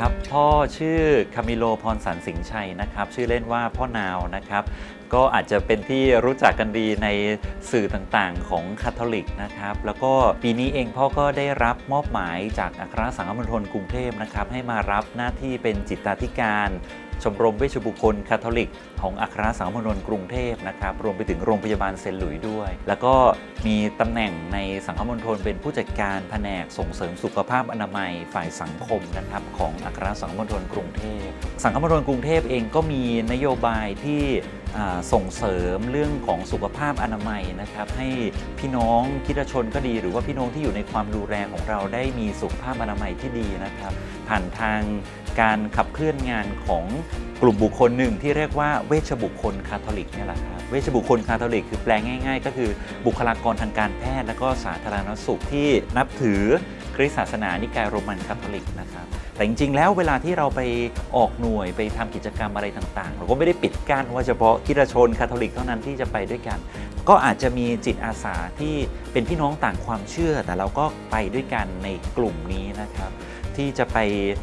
ครับพ่อชื่อคามิโลพรสันสิงชัยนะครับชื่อเล่นว่าพ่อนาวนะครับ ก็อาจจะเป็นที่รู้จักกันดีในสื่อต่างๆ ของคาทอลิกนะครับ แล้วก็ปีนี้เองพ่อก็ได้รับมอบหมายจากอัครสังฆมณฑลกรุงเทพนะครับ ให้มารับหน้าที่เป็นจิตาธิการชมรมเวชบุคคลคาทอลิก ของอัครสังฆมณฑลกรุงเทพนะครับ รวมไปถึงโรงพยาบาลเซนหลุยด้วย แล้วก็มีตำแหน่งในสังฆมณฑลเป็นผู้จัดการแผนกส่งเสริมสุขภาพอนามัยฝ่ายสังคมนะครับของอัครสังฆมณฑลกรุงเทพ สังฆมณฑลกรุงเทพเองก็มีนโยบายที่ ส่งเสริมเรื่องของสุขภาพอนามัยนะครับ ให้พี่น้องคิดชนก็ดี หรือว่าพี่น้องที่อยู่ในความดูแลของเราได้มีสุขภาพอนามัยที่ดีนะครับ ผ่านทางการขับเคลื่อนงานของกลุ่มบุคคลหนึ่งที่เรียกว่าเวชบุคคลคาทอลิกเนี่ยแหละครับเวชบุคคลคาทอลิกคือแปลง่าย ๆ ก็คือบุคลากรทางการแพทย์และก็สาธารณสุขที่นับถือ ริสตศาสนานิกายโรมันคาทอลิกนะครับแต่จริงๆ แล้วเวลาที่เราไปออกหน่วยไปทำกิจกรรมอะไรต่างๆ เราก็ไม่ได้ปิดกั้นว่าเฉพาะคริสตชนคาทอลิกเท่านั้นที่จะไปด้วยกัน ก็อาจจะมีจิตอาสาที่เป็นพี่น้องต่างความเชื่อ แต่เราก็ไปด้วยกันในกลุ่มนี้นะครับ ที่จะไป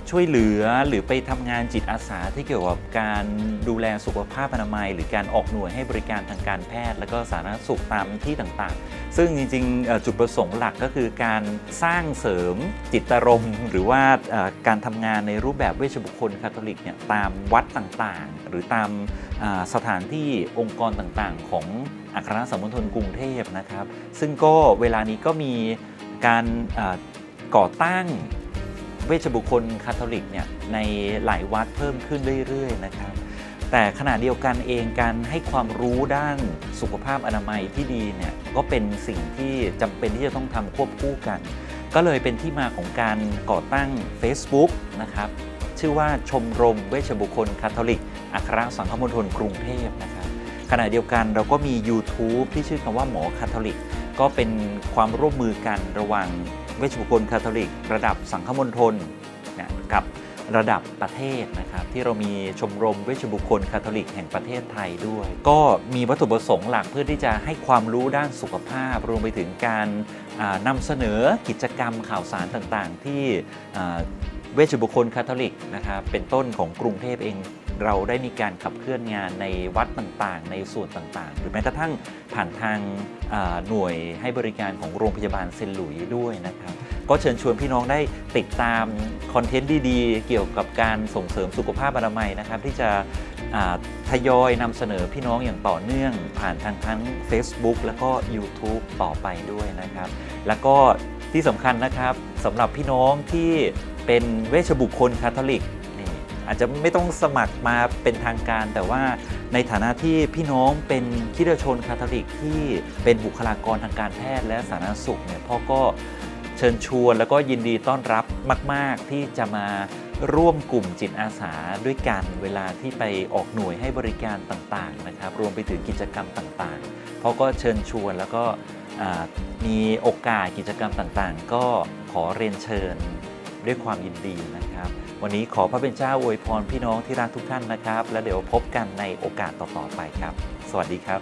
ช่วยเหลือหรือไปทำงานจิตอาสาที่เกี่ยวกับการดูแลสุขภาพอนามัย หรือการออกหน่วยให้บริการทางการแพทย์ และก็สาธารณสุขตามที่ต่างๆ ซึ่งจริงๆจุดประสงค์หลักก็คือการสร้างเสริมจิตรมณ์หรือว่าการทำงานในรูปแบบเวชบุคคลคาทอลิกเนี่ยตามวัดต่างๆ หรือตามสถานที่องค์กรต่างๆ ของอัครสัมมณฑลกรุงเทพนะครับ ซึ่งก็เวลานี้ก็มีการก่อตั้ง เวชบุคคลคาทอลิกเนี่ยในหลายวัดเพิ่มขึ้นเรื่อยๆนะครับแต่ขณะเดียวกันเองการให้ความรู้ด้านสุขภาพอนามัยที่ดีเนี่ยก็เป็นสิ่งที่จำเป็นที่จะต้องทำควบคู่กัน ก็เลยเป็นที่มาของการก่อตั้ง Facebook นะครับชื่อว่าชมรมเวชบุคคลคาทอลิก อัครสังฆมณฑลกรุงเทพนะครับขณะเดียวกันเราก็มี YouTube ที่ชื่อคำว่าหมอคาทอลิก ก็เป็นความร่วมมือกันระหว่าง เวชบุคคลคาทอลิก ระดับสังฆมณฑลนะกับระดับประเทศนะครับที่เรามีชมรมเวชบุคคลคาทอลิกแห่งประเทศไทยด้วย ก็มีวัตถุประสงค์หลักเพื่อที่จะให้ความรู้ด้านสุขภาพ รวมไปถึงการอ่านำเสนอกิจกรรมข่าวสารต่างๆ ที่เวชบุคคลคาทอลิกนะครับเป็นต้นของกรุงเทพเองเราได้มีการขับเคลื่อนงานในวัดต่างๆ ในส่วนต่างๆ หรือแม้กระทั่งผ่านทางหน่วยให้บริการของโรงพยาบาลเซนหลุยด้วยนะครับ ก็เชิญชวนพี่น้องได้ติดตามคอนเทนต์ดีๆ เกี่ยวกับการส่งเสริมสุขภาพอนามัยนะครับ ที่จะทยอยนำเสนอพี่น้องอย่างต่อเนื่อง ผ่านทางทั้ง Facebook แล้วก็ YouTube ต่อไปด้วยนะครับ แล้วก็ที่สำคัญนะครับสำหรับพี่น้องที่เป็นเวชบุคคลคาทอลิกนี่อาจจะไม่ต้องสมัครมาเป็นทางการ แต่ว่าในฐานะที่พี่น้องเป็นคริสตชนคาทอลิกที่เป็นบุคลากรทางการแพทย์และสาธารณสุขเนี่ยพ่อก็ เชิญชวนแล้วก็ยินดีต้อนรับมาก ๆ ที่จะมาร่วมกลุ่มจิตอาสาด้วยกันเวลาที่ไปออกหน่วยให้บริการต่างๆนะครับ รวมไปถึงกิจกรรมต่างๆ เพ่อก็เชิญชวนแล้วก็มีโอกาสกิจกรรมต่างๆ ก็ขอเรียนเชิญด้วยความยินดีนะครับ วันนี้ขอพระเป็นเจ้าอวยพรพี่น้องที่รักทุกท่านนะครับ แล้วเดี๋ยวพบกันในโอกาสต่อๆไปครับ สวัสดีครับ